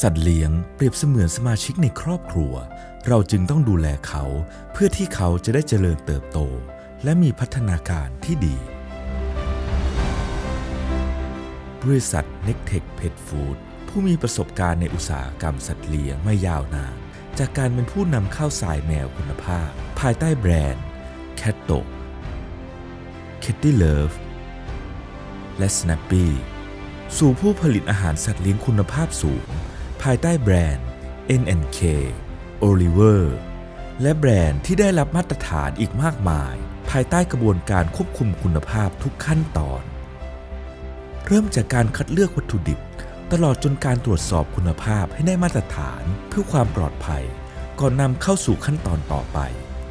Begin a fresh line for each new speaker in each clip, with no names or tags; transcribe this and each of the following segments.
สัตว์เลี้ยงเปรียบเสมือนสมาชิกในครอบครัว เราจึงต้องดูแลเขาเพื่อที่เขาจะได้เจริญเติบโต และมีพัฒนาการที่ดี บริษัท n e c t e c h Pet Food ผู้มีประสบการณ์ในอุตสาหกรรมสัตว์เลี้ยงมายาวนานจากการเป็นผู้นำเข้าสายแมวคุณภาพ ภายใต้แบรนด์ c a t t o Kitty Love และ Snappy สู่ผู้ผลิตอาหารสัตว์เลี้ยงคุณภาพสูง ภายใต้แบรนด์ N&K Oliver และแบรนด์ที่ได้รับมาตรฐานอีกมากมาย ภายใต้กระบวนการควบคุมคุณภาพทุกขั้นตอน เริ่มจากการคัดเลือกวัตถุดิบ ตลอดจนการตรวจสอบคุณภาพให้ได้มาตรฐานเพื่อความปลอดภัย ก่อนนำเข้าสู่ขั้นตอนต่อไป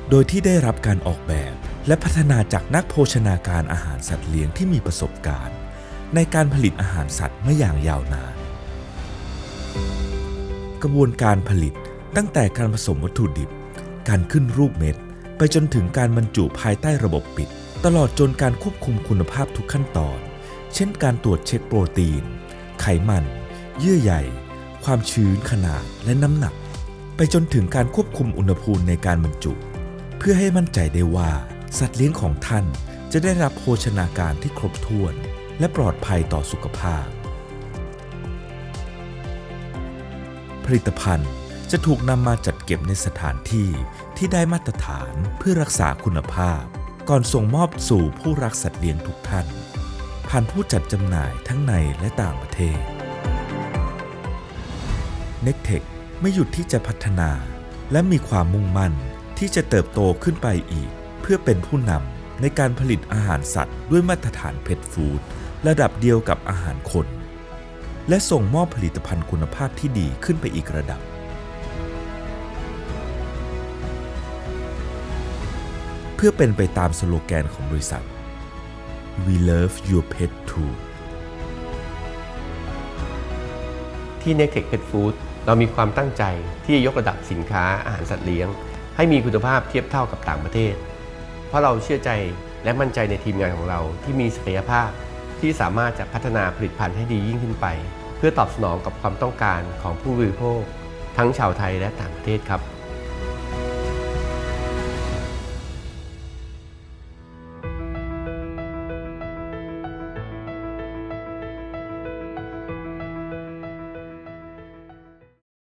โดยที่ได้รับการออกแบบและพัฒนาจากนักโภชนาการอาหารสัตว์เลี้ยงที่มีประสบการณ์ ในการผลิตอาหารสัตว์มาอย่างยาวนาน กระบวนการผลิตตั้งแต่การผสมวัตถุดิบ การขึ้นรูปเม็ด ไปจนถึงการบรรจุภายใต้ระบบปิด ตลอดจนการควบคุมคุณภาพทุกขั้นตอน เช่นการตรวจเช็คโปรตีน ไขมัน เยื่อใยความชื้นขนาดและน้ำหนัก ไปจนถึงการควบคุมอุณหภูมิในการบรรจุ เพื่อให้มั่นใจได้ว่า สัตว์เลี้ยงของท่านจะได้รับโภชนาการที่ครบถ้วน และปลอดภัยต่อสุขภาพ ผลิตภัณฑ์จะถูกนำมาจัดเก็บในสถานที่ที่ได้มาตรฐานเพื่อรักษาคุณภาพ ก่อนส่งมอบสู่ผู้รักสัตว์เลี้ยงทุกท่าน ผ่านผู้จัดจำหน่ายทั้งในและต่างประเทศ n e c t e c h ไม่หยุดที่จะพัฒนา และมีความมุ่งมั่นที่จะเติบโตขึ้นไปอีก เพื่อเป็นผู้นำในการผลิตอาหารสัตว์ด้วยมาตรฐานเพ t ฟู้ดระดับเดียวกับอาหารคน และส่งมอบผลิตภัณฑ์คุณภาพที่ดีขึ้นไปอีกระดับ เพื่อเป็นไปตามสโลแกนของบริษัท We love your pet too
ที่ n e c t e c h Pet Food เรามีความตั้งใจที่จะยกระดับสินค้าอาหารสัตว์เลี้ยง ให้มีคุณภาพเทียบเท่ากับต่างประเทศ เพราะเราเชื่อใจและมั่นใจในทีมงานของเราที่มีศักยภาพที่สามารถจะพัฒนาผลิตภัณฑ์ให้ดียิ่งขึ้นไป เพื่อตอบสนองกับความต้องการของผู้บริโภค ทั้งชาวไทยและต่างประเทศครับ